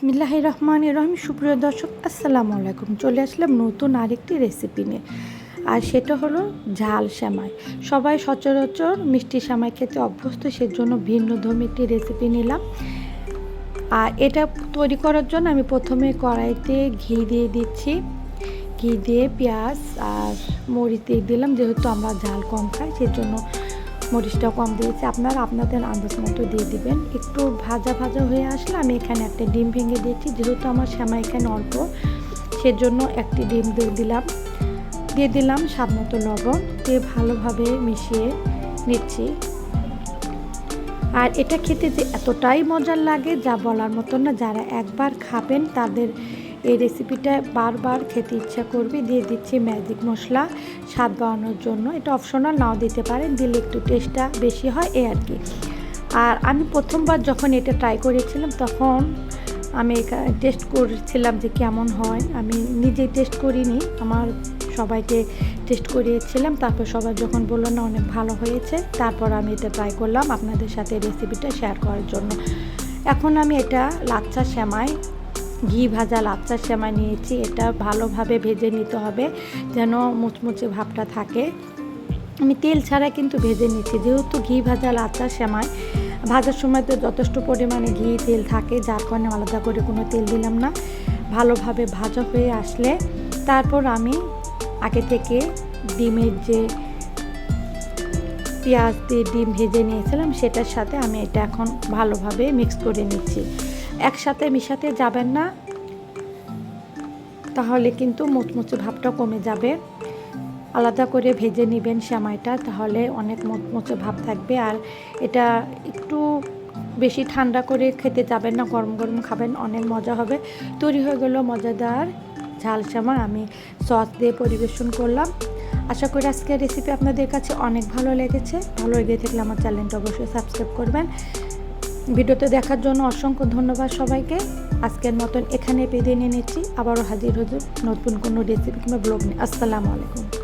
বিসমিল্লাহ রহমান রহিম। সুপ্রিয় দর্শক, আসসালামু আলাইকুম। চলে আসলাম নতুন আরেকটি রেসিপি নিয়ে। আর সেটা হলো ঝাল শ্যামাই সবাই সচরাচর মিষ্টি শ্যামাই খেতে অভ্যস্ত, সেজন্য ভিন্ন ধর্মী একটি রেসিপি নিলাম। আর এটা তৈরি করার জন্য আমি প্রথমে কড়াইতে ঘি দিয়ে দিচ্ছি। ঘি দিয়ে পেঁয়াজ আর মরিচ দিয়ে দিলাম, যেহেতু আমরা ঝাল কম খাই, সেজন্য মরিচটা কম দিয়েছি। আপনারা আপনাদের আন্দাজ মতো দিয়ে দিবেন। একটু ভাজা ভাজা হয়ে আসলে আমি এখানে একটা ডিম ভেঙে দিয়েছি। যেহেতু আমার শ্যামা এখানে অল্প, সেজন্য একটি ডিম দিয়ে দিলাম। দিয়ে দিলাম স্বাদ মতো লবণ দিয়ে ভালোভাবে মিশিয়ে নিচ্ছি। আর এটা খেতে যে এতটাই মজার লাগে যা বলার মতো না, যারা একবার খাবেন তাদের এই রেসিপিটা বারবার খেতে ইচ্ছা করবে। দিয়ে দিচ্ছি ম্যাজিক মশলা, স্বাদ বাড়ানোর জন্য। এটা অপশনাল নাও দিতে পারেন, দিলে একটু টেস্টটা বেশি হয় এই আর কি। আর আমি প্রথমবার যখন এটা ট্রাই করেছিলাম, তখন আমি টেস্ট করেছিলাম যে কেমন হয়। আমি নিজেই টেস্ট করিনি, আমার সবাইকে টেস্ট করিয়েছিলাম। তারপর সবাই যখন বলল, না, অনেক ভালো হয়েছে। তারপর আমি এটা ট্রাই করলাম আপনাদের সাথে রেসিপিটা শেয়ার করার জন্য। এখন আমি এটা লাচ্চা শ্যামাই ঘি ভাজা লাচ্চা শ্যামাই নিয়েছি, এটা ভালোভাবে ভেজে নিতে হবে যেন মুচমুচে ভাবটা থাকে। আমি তেল ছাড়া কিন্তু ভেজে নিচ্ছি, যেহেতু ঘি ভাজা লাচ্চা শ্যামাই ভাজার সময় তো যথেষ্ট পরিমাণে ঘি, তেল থাকে, যার কারণে আলাদা করে কোনো তেল দিলাম না। ভালোভাবে ভাজা হয়ে আসলে তারপর আমি আগে থেকে ডিমের যে পেঁয়াজ দিয়ে ডিম ভেজে নিয়েছিলাম, সেটার সাথে আমি এটা এখন ভালোভাবে মিক্স করে নিচ্ছি। একসাথে মিশাতে যাবেন না, তাহলে কিন্তু মুচমুচে ভাবটা কমে যাবে। আলাদা করে ভেজে নেবেন শ্যামাইটা, তাহলে অনেক মুচমুচে ভাব থাকবে। আর এটা একটু বেশি ঠান্ডা করে খেতে যাবেন না, গরম গরম খাবেন, অনেক মজা হবে। তৈরি হয়ে গেল মজাদার ঝাল শ্যামা, আমি সস দিয়ে পরিবেশন করলাম। আশা করি আজকের রেসিপি আপনাদের কাছে অনেক ভালো লেগেছে। ভালো লেগে থাকলে আমার চ্যানেলটা অবশ্যই সাবস্ক্রাইব করবেন। ভিডিওতে দেখার জন্য অসংখ্য ধন্যবাদ সবাইকে। আজকের মতন এখানে পেদে নিয়ে নিচ্ছি। আবারও হাজির হজুর নতুন কোনো রেসিপি কিংবা ব্লগ নিয়ে। আসসালামু আলাইকুম।